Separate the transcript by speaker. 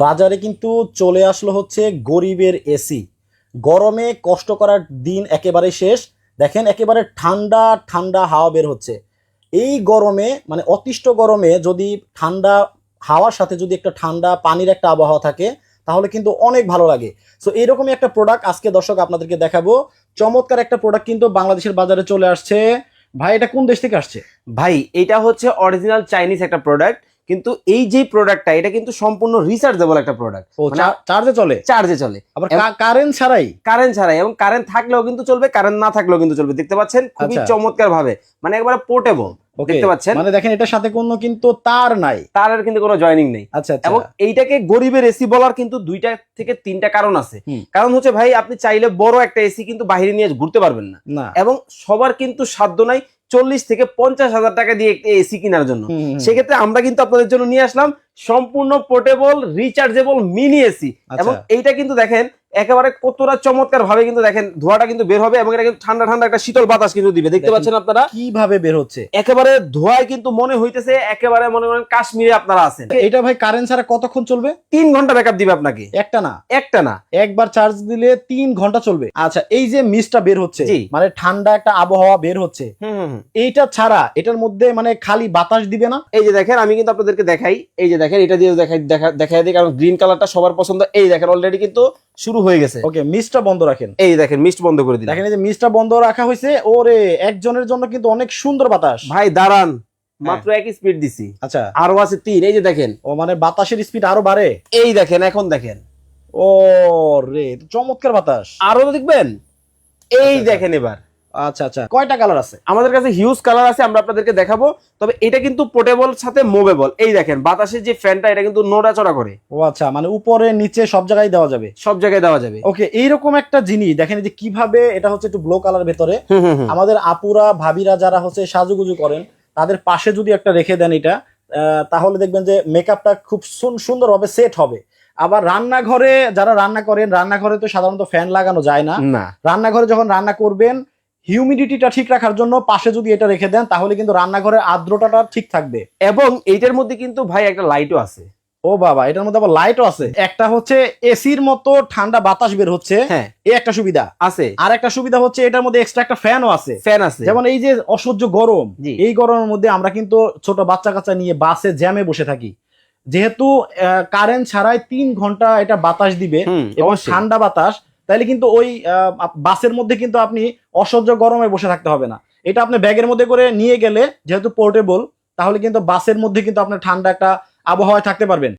Speaker 1: বাজারে কিন্তু চলে আসলো হচ্ছে গরিবের এসি। গরমে কষ্ট করার দিন একেবারে শেষ। দেখেন একেবারে ঠান্ডা ঠান্ডা হাওয়া বের হচ্ছে। এই গরমে মানে অতিষ্ঠ গরমে যদি ঠান্ডা হাওয়ার সাথে যদি একটা ঠান্ডা পানির একটা আবহাওয়া থাকে, তাহলে কিন্তু অনেক ভালো লাগে। সো এইরকমই একটা প্রোডাক্ট আজকে দর্শক আপনাদেরকে দেখাবো। চমৎকার একটা প্রোডাক্ট কিন্তু বাংলাদেশের বাজারে চলে আসছে। ভাই, এটা কোন দেশ থেকে আসছে?
Speaker 2: ভাই, এটা হচ্ছে অরিজিনাল চাইনিজ একটা প্রোডাক্ট কিন্তু এই যে প্রোডাক্টটা এটা কিন্তু সম্পূর্ণ রিসার্চেবল একটা প্রোডাক্ট
Speaker 1: চার্জে চলে?
Speaker 2: চার্জে চলে।
Speaker 1: আবার কারেন্ট ছাড়াই?
Speaker 2: কারেন্ট ছাড়াই এবং কারেন্ট থাকলেও কিন্তু চলবে কারেন্ট না থাকলেও কিন্তু চলবে। দেখতে পাচ্ছেন? খুবই
Speaker 1: আচ্ছা।
Speaker 2: চমৎকার ভাবে মানে একবারে পোর্টেবল
Speaker 1: ওকে
Speaker 2: দেখতে পাচ্ছেন?
Speaker 1: মানে দেখেন এটার সাথে কোনো কিন্তু তার নাই।
Speaker 2: তার কিন্তু কোনো জয়নিং নেই।
Speaker 1: আচ্ছা আচ্ছা।
Speaker 2: এবং এইটাকে গরিবের এসি বলার কিন্তু দুইটা থেকে তিনটা কারণ আছে। কারণ হচ্ছে ভাই আপনি চাইলে বড় একটা এসি কিন্তু বাইরে নিয়ে ঘুরতে পারবেন না। এবং সবার কিন্তু সাধ্য নাই চল্লিশ থেকে পঞ্চাশ হাজার টাকা দিয়ে একটি এসি কেনার জন্য। সেক্ষেত্রে আমরা কিন্তু আপনাদের জন্য নিয়ে আসলাম সম্পূর্ণ পোর্টেবল রিচার্জেবল মিনি এসি
Speaker 1: আচ্ছা।
Speaker 2: এবং এইটা কিন্তু দেখেন একেবারে কতটা চমৎকার ভাবে কিন্তু দেখেন ধোঁয়াটা কিন্তু বের হবে এবং এটা কিন্তু ঠান্ডা ঠান্ডা একটা শীতল বাতাস কিন্তু দিবে। দেখতে পাচ্ছেন আপনারা?
Speaker 1: কীভাবে বের হচ্ছে।
Speaker 2: একেবারে ধোঁয়ায় কিন্তু মনে হইতেছে একেবারে মনে করেন কাশ্মীরে আপনারা আছেন।
Speaker 1: এটা ভাই কারেন্ট ছাড়া কতক্ষণ চলবে?
Speaker 2: তিন ঘণ্টা ব্যাকআপ দিবে আপনাকে।
Speaker 1: একটা না।
Speaker 2: একটা না।
Speaker 1: একবার চার্জ দিলে তিন ঘণ্টা চলবে। আচ্ছা এই যে মিসটা বের হচ্ছে মানে ঠান্ডা একটা আবহাওয়া বের হচ্ছে। এইটা ছাড়া এটার মধ্যে মানে খালি বাতাস দিবে না?
Speaker 2: এই যে দেখেন আমি কিন্তু আপনাদেরকে দেখাই এই যে দেখেন। এটা দিয়ে দেখাই দেখা দিই কারণ গ্রিন কালারটা সবার পছন্দ। এই দেখেন অলরেডি কিন্তু শুরু হয়ে গেছে।
Speaker 1: ওকে মিসটা বন্ধ রাখেন।
Speaker 2: এই দেখেন মিস্ট বন্ধ করে দিলাম।
Speaker 1: দেখেন এই যে মিসটা বন্ধ রাখা হয়েছে ওরে একজনের জন্য কিন্তু অনেক সুন্দর বাতাস।
Speaker 2: ভাই দাঁড়ান। মাত্র এক স্পিড দিছি।
Speaker 1: আচ্ছা।
Speaker 2: আরও আছে তিন এই যে দেখেন।
Speaker 1: ও মানে বাতাসের স্পিড আরও বাড়ে।
Speaker 2: এই দেখেন এখন দেখেন।
Speaker 1: ও রে চমৎকার বাতাস।
Speaker 2: আরও দেখবেন? এই
Speaker 1: আচ্ছা,
Speaker 2: দেখেন এবার।
Speaker 1: আচ্ছা আচ্ছা। কয়টা কালার আছে?
Speaker 2: আমাদের কাছে হিউজ কালার আছে আমরা আপনাদেরকে দেখাবো। তবে এটা কিন্তু পোর্টেবল সাথে মুভেবল এই দেখেন বাতাসের যে ফ্যানটা এটা কিন্তু নড়াচড়া করে।
Speaker 1: ও আচ্ছা মানে উপরে নিচে সব জায়গায় দেওয়া যাবে?
Speaker 2: সব জায়গায় দেওয়া যাবে।
Speaker 1: ওকে এইরকম একটা জিনিস দেখেন যে কীভাবে এটা হচ্ছে একটু ব্লু কালার ভেতরে। আমাদের আপুরা ভাবিরা যারা হচ্ছে সাজুগুজু করেন তাদের পাশে যদি একটা রেখে দেন এটা আহ, তাহলে দেখবেন যে মেকআপটা খুব সুন- সুন্দরভাবে সেট হবে। আবার রান্নাঘরে যারা রান্না করেন রান্নাঘরে তো সাধারণত ফ্যান লাগানো যায় না। রান্নাঘরে যখন রান্না করবেন হিউমিডিটিটা ঠিক রাখার জন্য পাশে যদি এটা রেখে দেন তাহলে কিন্তু রান্নাঘরের আর্দ্রতাটা ঠিক থাকবে।
Speaker 2: এবং এইটার মধ্যে কিন্তু ভাই একটা লাইটও আছে।
Speaker 1: ও বাবা এটার মধ্যে আবার লাইটও আছে। একটা হচ্ছে এসির মতো ঠান্ডা বাতাস বের হচ্ছে।
Speaker 2: হ্যাঁ।
Speaker 1: এই একটা সুবিধা।
Speaker 2: আছে।
Speaker 1: আর একটা সুবিধা হচ্ছে এটার মধ্যে এক্সট্রা একটা ফ্যানও আছে।
Speaker 2: ফ্যান আছে।
Speaker 1: যেমন এই যে অসহ্য গরম এই গরমের মধ্যে আমরা কিন্তু ছোট বাচ্চা কাচ্চা নিয়ে বাসে জ্যামে বসে থাকি। যেহেতু কারেন্ট ছাড়াই তিন ঘণ্টা এটা বাতাস দিবে এবং ঠান্ডা বাতাস তাহলে কিন্তু ওই বাসের মধ্যে কিন্তু আপনি অসহ্য গরমে বসে থাকতে হবে না। এটা আপনি ব্যাগের মধ্যে করে নিয়ে গেলে যেহেতু পোর্টেবল তাহলে কিন্তু বাসের মধ্যে কিন্তু আপনার ঠান্ডা একটা আবহাওয়ায় থাকতে পারবেন।